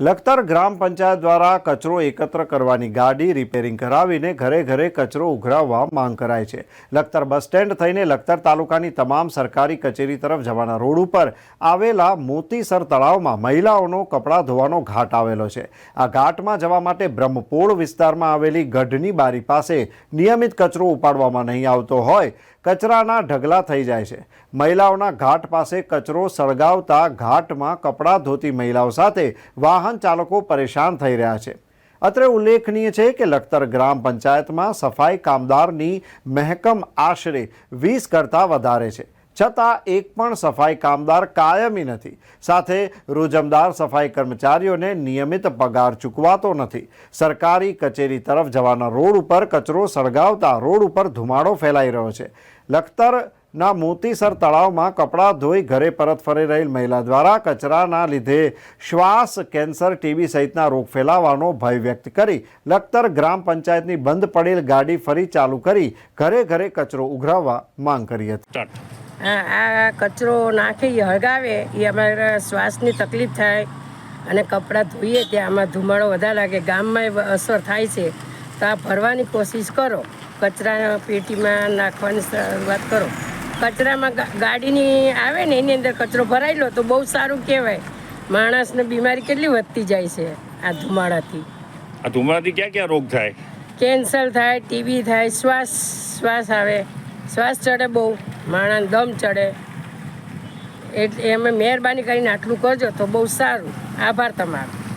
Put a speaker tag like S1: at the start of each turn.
S1: લખતર ગ્રામ પંચાયત દ્વારા કચરો એકત્ર કરવાની ગાડી રિપેરિંગ કરાવીને ઘરે ઘરે કચરો ઉઘરાવવા માંગ કરાય છે. લખતર બસ સ્ટેન્ડ થઈને લખતર તાલુકાની તમામ સરકારી કચેરી તરફ જવાના રોડ ઉપર આવેલા મોતીસર તળાવમાં મહિલાઓનો કપડાં ધોવાનો ઘાટ આવેલો છે. આ ઘાટમાં જવા માટે બ્રહ્મપોળ વિસ્તારમાં આવેલી ગઢની બારી પાસે નિયમિત કચરો ઉપાડવામાં નહીં આવતો હોય, કચરાના ઢગલા થઈ જાય છે. મહિલાઓના ઘાટ પાસે કચરો સળગાવતા ઘાટમાં કપડાં ધોતી મહિલાઓ સાથે વાહન ચાલકો પરેશાન થઈ રહ્યા છે. અત્રે ઉલ્લેખનીય છે કે લખતર ગ્રામ પંચાયતમાં સફાઈ કામદારની મહેકમ આશરે વીસ કરતાં વધારે છે. છતાં એક પણ સફાઈ કામદાર કાયમી નથી. સાથે રોજમદાર સફાઈ કર્મચારીઓને નિયમિત પગાર ચૂકવાતો નથી. સરકારી કચેરી તરફ જવાના રોડ ઉપર કચરો સળગાવતા રોડ ઉપર ધુમાડો ફેલાઈ રહ્યો છે. લખતરના મોતીસર તળાવમાં કપડાં ધોઈ ઘરે પરત ફરી રહેલ મહિલા દ્વારા કચરાના લીધે શ્વાસ કેન્સર ટીબી સહિતના રોગ ફેલાવાનો ભય વ્યક્ત કરી લખતર ગ્રામ પંચાયતની બંધ પડેલ ગાડી ફરી ચાલુ કરી ઘરે ઘરે કચરો ઉઘરાવવા માંગ કરી હતી.
S2: આ કચરો નાખે એ હળગાવે એ અમારા શ્વાસની તકલીફ થાય અને કપડાં ધોઈએ ત્યાં આમાં ધુમાડો વધારે લાગે, ગામમાં અસર થાય છે. તો આ ભરવાની કોશિશ કરો. કચરા પેટીમાં નાખવાની શરૂઆત કરો. કચરામાં ગાડીની આવે ને એની અંદર કચરો ભરાયેલો લો તો બહુ સારું કહેવાય. માણસને બીમારી કેટલી વધતી જાય છે આ ધુમાડાથી.
S3: આ ધુમાડાથી ક્યાં ક્યાં રોગ થાય?
S2: કેન્સર થાય ટીબી થાય શ્વાસ શ્વાસ આવે. શ્વાસ ચડે બહુ માણસ દમ ચડે. એટલે એમ મહેરબાની કરીને આટલું કરજો તો બહુ સારું. આભાર તમારો.